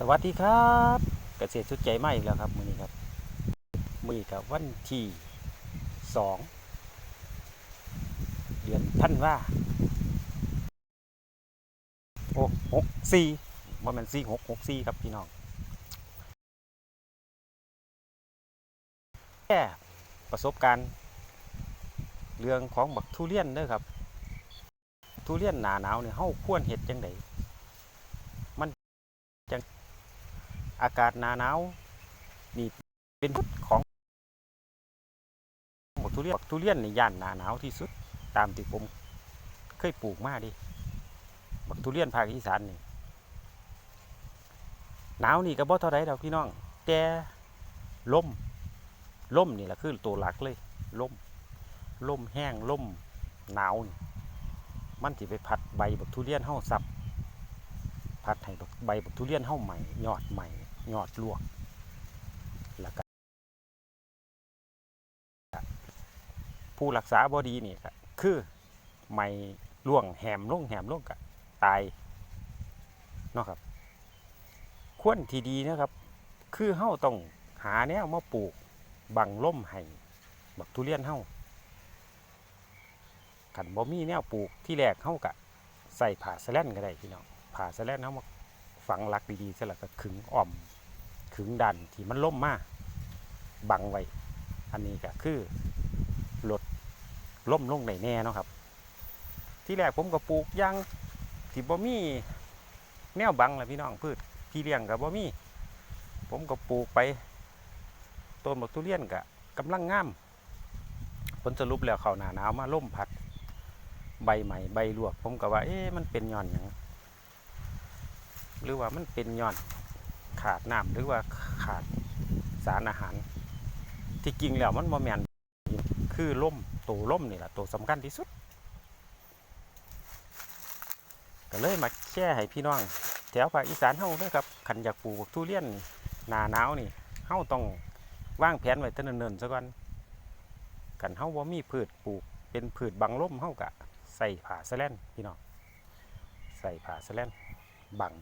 สวัสดีครับเกษตรสุดใจใหม่อีกแล้วครับมือนี้ครับมือกับวันที่สองเดือนท่านว่าโอ้หกสี่ว่ามันสี่หกหกสี่ครับพี่น้องแค่ประสบการณ์ เรื่องของบักทุเรียนเด้อครับ ทุเรียนหนาหนาวเนี่ยเฮาควรเห็ดจังได อากาศหนาหนาวนี่เป็นของบักทุเรียนบทุเรียนในย่านหนาหนาวที่สุดตามที่ผมเคยปลูกมาดิบักทุเรียนภาคอีสานนี่หนาวนี่ก็บ่เท่าไรดอกพี่น้อง แต่ลมลมนี่แหละคือตัวหลักเลยลมลมแห้งลมหนาวนี่มันสิไปพัดใบบักทุเรียนเฮาสับพัดให้ใบบักทุเรียนเฮาใหม่ยอดใหม่ ยอดลวก แล้วก็ผู้รักษาบอดีนี่ก็คือใหม่ล่วงแหมล่วงแหมล่วงก็ตายเนาะครับควรที่ดีนะครับ คือเฮาต้องหาแนวมาปลูกบังล่มให้บักทุเรียนเฮาขันบ่มีแนวปลูกที่แรกเฮากะใส่ผ่าสแลนก็ได้พี่น้องผ่าสแลนเอามาฝังหลักดีๆเสร็จแล้วก็ขึงอ่อม ขึงดันที่มันล่มมาบังไว้ อันนี้ก็คือลดล่มลงในแน่เนาะครับ ที่แรกผมก็ปลูกยางที่บ่มีแนวบังแหละพี่น้องพืชพี่เลี้ยงกับบ่มี ผมก็ปลูกไปต้นบักทุเรียนก็กำลังงามผลสรุปแล้วเขาหนาหนาวมาล่มพัด ใบใหม่ใบลวก ผมก็ว่า เอ๊ะมันเป็นย้อนอย่างหรือว่ามันเป็นย้อน ขาดน้ำหรือว่าขาดสารอาหาร ที่จริงแล้วมันบ่แมนคือล่มตัวล่มนี่แหละตัวสำคัญที่สุด ก็เลยมาแช่ให้พี่น้องแถวภาคอีสานเฮาด้อครับขันอยากปลูกทุเรียนหนาหนาวนี่เฮาต้องวางแผนไว้แต่เนินๆซะก่อนกันเฮาบ่มีพืชปลูกเป็นพืชบังลมเฮากะใส่ผ้าสแลนพี่น้องใส่ผ้าสแลนบัง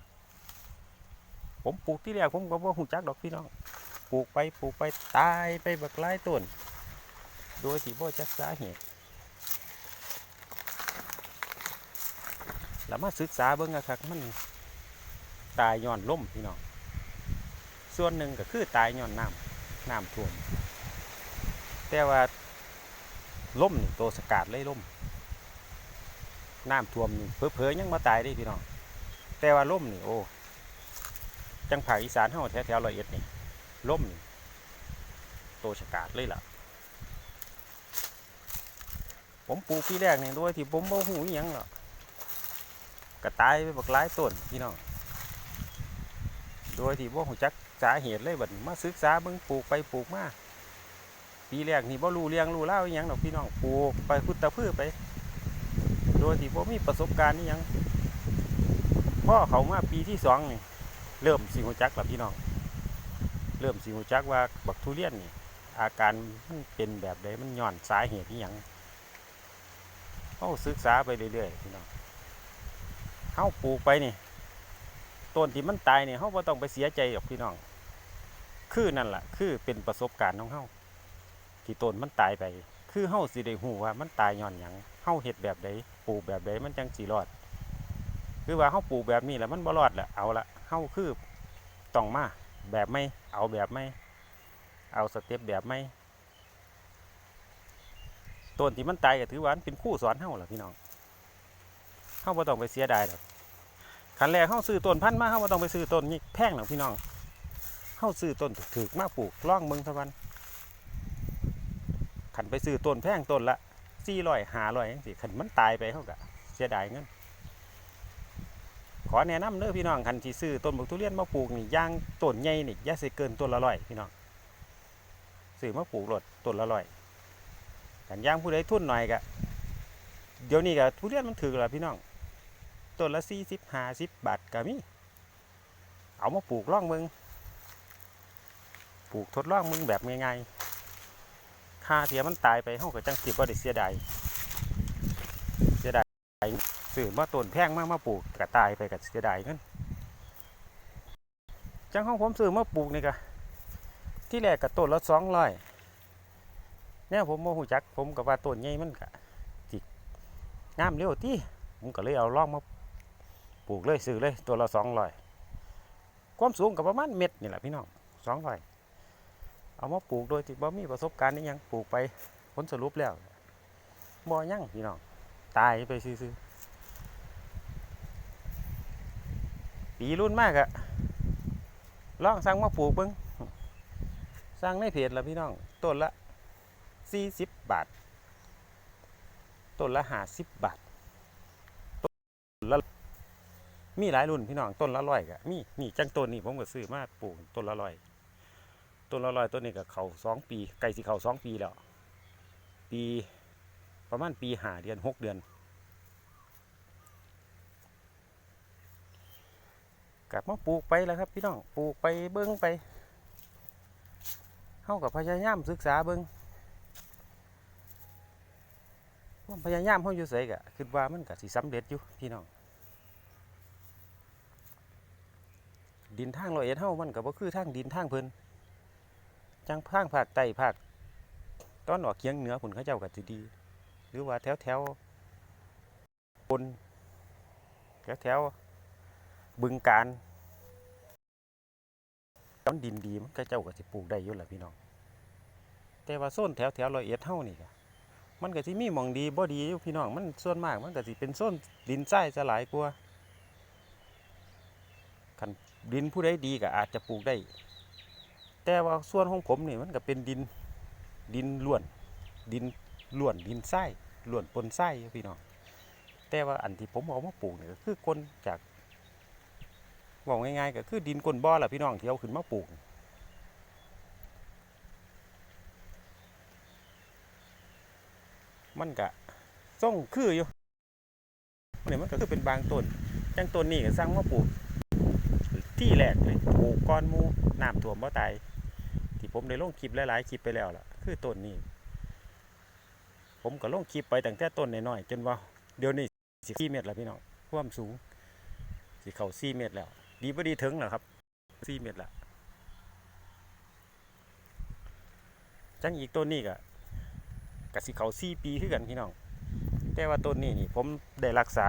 ผมปลูกที่แรกผมก็บ่ฮู้จักดอกพี่น้อง ปลูกไปปลูกไปตายไปบักหลายต้น โดยที่บ่จักสาเหตุแล้วมาศึกษาเบิ่งอะครับมันตายย้อนล่มพี่น้อง ส่วนหนึ่งก็คือตายย้อนน้ำน้ำท่วม แต่ว่าล่มนี่ตัวสกัดเลยล่มน้ำท่วมนี่เพอๆยังมาตายได้พี่น้อง แต่ว่าล่มนี่โอ้ จังภาคอีสานเฮาแถวๆร้อยเอ็ดนี่ล่มโตฉกาดเลยล่ะ ผมปลูกปีแรกนี่โดยที่ผมบ่ฮู้อิหยังหรอกก็ตายไปบักหลายต้นพี่น้องโดยที่บ่ฮู้จักสาเหตุเลยบัดนี้มาศึกษาเบิ่งปลูกไปปลูกมาปีแรกนี่บ่รู้เรื่องรู้เล่าอิหยังดอกพี่น้องปลูกไปพุทธพืชไป โดยที่บ่มีประสบการณ์อิหยังพ่อเขามาปีที่สองนี่ เริ่มสิหูจักแล้วพี่น้อง เริ่มสิหูจักว่าบักทุเรียนนี่อาการมันเป็นแบบใดมันย้อนสาเหตุที่ยังเขาศึกษาไปเรื่อยๆพี่น้องเขาปลูกไปนี่ต้นที่มันตายเนี่ยเขาไ่ต้องไปเสียใจหรอกพี่น้อง คือนั่นแหละคือเป็นประสบการณ์ของเขาที่ต้นมันตายไป คือเขาสิได้หูว่ามันตายย้อนหยังเขาเห็ดแบบใดปลูกแบบใดมันจังสีรอด คือว่าเขาปลูกแบบนี้แหละมันบ่รอดแหละเอาละ เขาคือต้องมาแบบไม่เอาแบบไม่เอาสเต็ปแบบไม่ต้นที่มันตายก็ถือว่านเป็นคู่สอนเฮาแหละพี่น้องเฮาบ่ต้องไปเสียดายหรอกขันแรกเฮาซื้อต้นพันธุ์มาเฮาบ่ต้องไปซื้อต้นนี่แพงหรอกพี่น้องเฮาซื้อต้นถูกๆมาปลูกล่องเบิ่งเท่ากันขันไปซื้อต้นแพงต้นละ400 500จังซี่ขันมันตายไปเฮาก็เสียดายเงิน ขอแนะนำเด้อพี่น้องคันที่ซื้อต้นบักทุเรียนมาปลูกนี่ย่างต้นใหญ่นี่ย่าสิเกินต้นละร้อยพี่น้องซื้อมาปลูกรถต้นละร้อยกันย่างผู้ใดทุนหน่อยกะเดี๋ยวนี้กะทุเรียนมันถือล้วพี่น้องต้นละสี่สิบห้าสิบบาทก็มีเอามาปลูกร่องมึงปลูกทดลองมึงแบบง่ายๆค่าเสียมันตายไปเฮาก็จังสิบ่ได้เสียดายเสียดาย ซื้อมาต้นแพงมากมาปลูกกระตายไปกับเสียดายเงินจังของผมซื้อมาปลูกนี่ก็ที่แรกก็ต้นละสองร้อยเนี่ยผมโมหูจัก ผมกับว่าต้นใหญ่มันก็สิกงามเร็วที่ผมก็เลยเอาล่องมาปลูกเลยซื้อเลยตัวละสองร้อยความสูงกับประมาณเม็ดนี่แหละพี่น้องสองร้อยเอามาปลูกโดยที่บ่มีประสบการณ์นี่ยังปลูกไปผลสรุปแล้วบ่ยั่งพี่น้องตายไปซื้อ ปีรุ่นมากอะลองสั่งมาปลูกเบิ้งสั่งในเพจละพี่น้อง ต้นละสี่สิบบาท ต้นละห้าสิบบาท ต้นละมีหลายรุ่นพี่น้อง ต้นละร้อยกะมีนี่จังต้นนี่ผมก็ซื้อมาปลูกต้นละร้อย ต้นละร้อยต้นนี้ก็เขาสองปี ไก่สิเขาสองปีแล้ว ปีประมาณปีหาเดือนหกเดือน กลับมาปลูกไปแล้วครับพี่น้องปลูกไปเบิ้งไปเข้ากับพยายามศึกษาเบิ้งความพยายามเขาอยู่ใส่กะคิดว่ามันกะสิสำเร็จอยู่พี่น้องดินทางลอยเอ็ดเฮามันก็บ่คือทางดินทางเพิ่นจังทางภาคใต้ภาคตอนออกเคียงเหนือผุนเขาเจ้าก็สิดี หรือว่าแถวแถวบนแถวแถว บึงการตอนดินดีมันก็เจ้าก็สิปลูกได้อยู่แหละพี่น้อง แต่ว่าโซนแถวแถวรอยเอ็ดเท่านี่ก็มันก็สิมีหมองดีบ่ดีอยู่พี่น้อง มันส่วนมากมันก็สิเป็นโซนดินทรายจะหลายกว่าคันดินผู้ใดดีก็อาจจะปลูกได้ แต่ว่าส่วนของผมนี่มันก็เป็นดินดินล้วน ดินล้วนดินทรายล้วนปนทรายพี่น้อง แต่ว่าอันที่ผมเอามาปลูกนี่ก็คือคนจาก บอกง่ายๆก็คือดินก้นบ่อแหละพี่น้องที่เอาขึ้นมาปลูกมันก็ส่งคืออยู่เนี่ยมันก็คือเป็นบางต้นจังต้นนี่ก็สร้างมาปลูก ที่แรกเลยปลูกก้อนมูน้ำท่วมบ่ตายที่ผมได้ลงคลิปหลายๆคลิปไปแล้วล่ะ คือต้นนี้ผมก็ลงคลิปไปตั้งแต่ต้นน้อยๆจนว่าเดี๋ยวนี้สิ4เมตรแล้วพี่น้องความสูงสิเข้า4เมตรแล้ว ดีบ่ดีถึงเหรอครับสี่เมตรละจังอีกต้นนี้ก็กสิเขาสี่ปีคือกันพี่น้อง แต่ว่าต้นนี้นี่ผมได้รักษา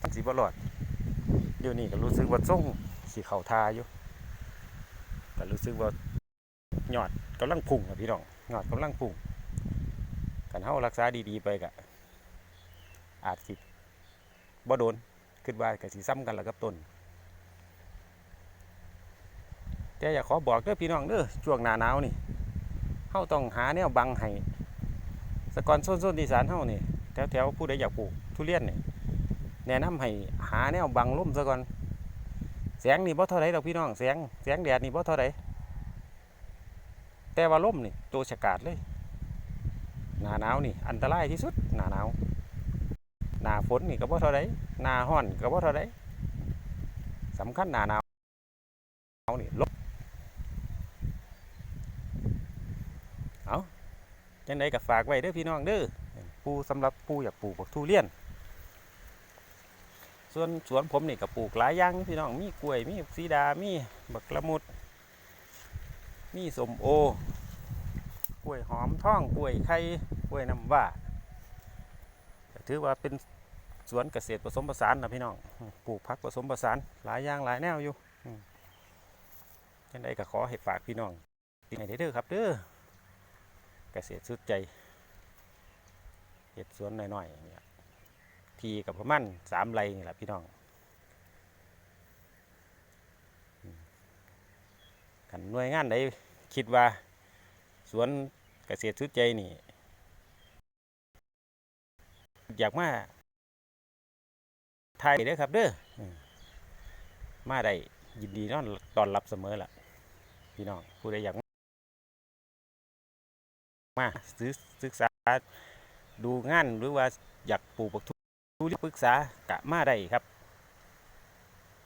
มันสีบรอดเดี๋ยวนี้ก็รู้สึกว่าส่งสีเขาทาอยู่ก็รู้สึกว่าหยอดกำลังพุ่งครับพี่น้องหยอดกำลังพุ่งกันเฮารักษาดีๆไปก็อาจสิบ่โดน คิดว่าก็สิซ้ำกันแหละกับต้นแต่อยากขอบอกเด้อพี่น้องเด้อช่วงหน้าหนาวนี่เฮาต้องหาแนวบังให้สกอนโซนๆอีสานเฮานี่แถวๆผู้ใดอยากปลูกทุเรียนนี่แนะนำให้หาแนวบังลมซะก่อนแสงนี่บ่เท่าไรดอกพี่น้องแสงแสงแดดนี่บ่เท่าไรแต่ว่าลมนี่ตัวฉกาดเลยหน้าหนาวนี่อันตรายที่สุดหน้าหนาว หนาฝนนี่ก็บ่เท่าไรหนาร้อนก็บ่เท่าไรสำคัญหนาหนาวหนาวนี่ลบเอาจังไดก็ฝากไว้เด้อพี่น้องเด้อผู้สำหรับผู้อยากปลูกบักทุเรียน ส่วนสวนผมนี่ก็ปลูกหลายอย่างพี่น้องมีกล้วยมีบักซีดามีบักละมุด มีสมโอกล้วยหอมท่องกล้วยไข่กล้วยน้ำว้าถือว่าเป็น สวนเกษตรผสมผสานนะพี่น้องปลูกผักผสมผสานหลายอย่างหลายแนวอยู่อืมจังใดก็ขอให้ฝากพี่น้องติดให้ได้เด้อครับเด้อเกษตรสุดใจเห็ดสวนน้อยๆเนี่ยทีกับประมาณสามไร่นี่แหละพี่น้องอืมกันหน่วยงานใดคิดว่าสวนเกษตรสุดใจนี่ อยากมา ไทยเด้อครับเด้อมาได้ยินดีนอนตอนรับเสมอล่ะ พี่น้องผู้ใดอยากมาซื้อศึกษาดูงานหรือว่าอยากปลูกบักทุเรียนปรึกษากะมาได้ครับ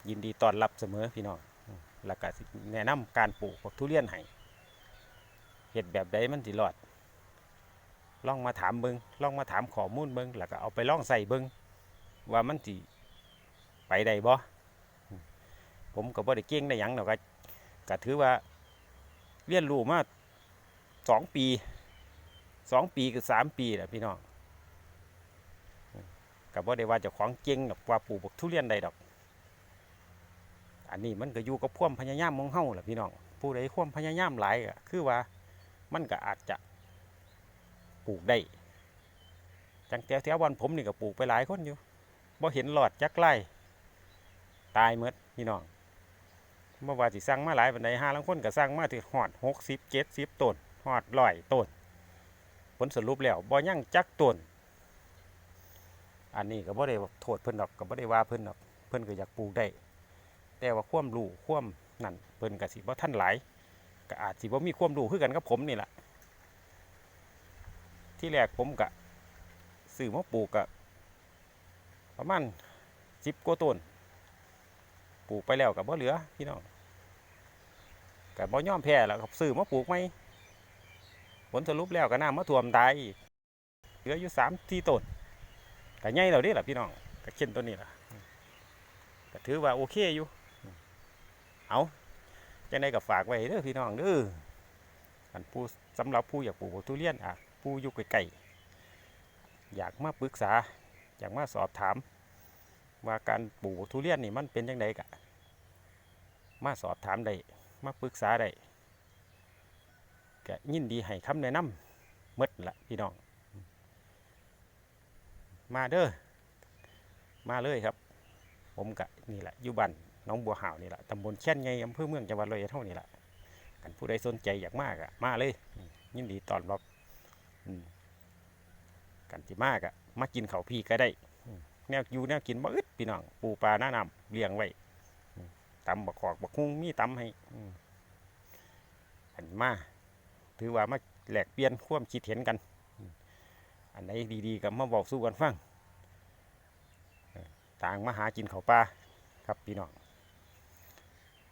ยินดีต้อนรับเสมอพี่น้องแล้วก็แนะนำการปลูกบักทุเรียนให้เห็ดแบบใดมันสิรอดลองมาถามเบิงลองมาถามข้อมูลเบิงแล้วก็เอาไปลองใส่เบิงว่ามันสิ ไปได้บ่ผมก็บ่ได้เก่งได้หยังดอกก็ก็ถือว่าเรียนรู้มาสองปีสองปีคือสามปีแหละพี่น้องก็บ่ได้ว่าจะของเก่งดอกว่าปลูกบักทุเรียนใดดอก อันนี้มันก็อยู่กับควมพยายามของเฮาแหละพี่น้องผู้ใดควมพยายามหลายก็คือว่ามันก็อาจจะปลูกได้จังแถวแถวบ้านผมนี่ก็ปลูกไปหลายคนอยู่บ่เห็นหลอดจักไร่ ตายหมดพี่น้องเมื่อว่าสิสั่งมาหลายปันใดห้าลังคนก็สั่งมาถึงหอดหกสิบเจ็ดสิบต้นหอดร้อยต้นผลสรุปแล้วบ่ยั่งจักต้นอันนี้ก็บ่ได้โทษเพิ่นดอกก็บ่ได้ว่าเพิ่นดอกเพิ่นก็อยากปลูกได้ แต่ว่าความรู้ความนั่นเพิ่นก็สิบ่ทันหลายก็อาจสิบ่มีความรู้คือกันกับผมนี่แหละที่แรกผมก็ซื้อมาปลูกก็ประมาณสิบกว่าต้น ปลูกไปแล้วก็บ่เหลือพี่น้องก็บ่ย่อมแพ้แล้วครับซื้อมาปลูกไหมผลสรุปแล้วก็น้ำมาท่วมตายอีกเหลืออยู่สามที่ต้นก็ใหญ่แล้วเดิล่ะพี่น้องก็เช่นตัวนี้ล่ะก็ถือว่าโอเคอยู่ เอาจังไดก็ฝากไว้เด้อพี่น้องเด้ออันผู้สำหรับผู้อยากปลูกทุเรียนอะผู้อยู่ไกลๆอยากมาปรึกษา อยากมาสอบถาม ว่าการปลูกทุเรียนนี่มันเป็นจังไดกะมาสอบถามได้มาปรึกษาได้ก็ยินดีให้คำแนะนำมดละพี่น้อง มาเด้อมาเลยครับ ผมกะนี่แหละอยู่บ้านหน้องบัวหาวนี่แหละตำบลแค่นไงอำเภอเมืองจังหวัดร้อยเท่านี่แหละกันผู้ใดสนใจอยากมากอะมาเลย ยินดีตอนรับกันที่มากอะมากินเขาพี่ก็ได้ แนวอยู่แนวกินบ่อึด พี่น้องปูปลาหน้านำเลี้ยงไว้อืมตำบักขอกบักฮุ้งมีตำให้อันมา ถือว่ามาแหลกเปลี่ยนความคิดเห็นกัน อันไหนดีๆก็มาบอกสู้กันฟังต่างมาหากินเขาปลาครับพี่น้อง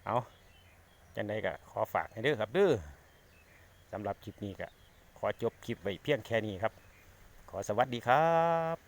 เอาจังใดก็ขอฝากให้เด้อครับเด้อสำหรับคลิปนี้ก็ขอจบคลิปไว้เพียงแค่นี้ครับ ขอสวัสดีครับ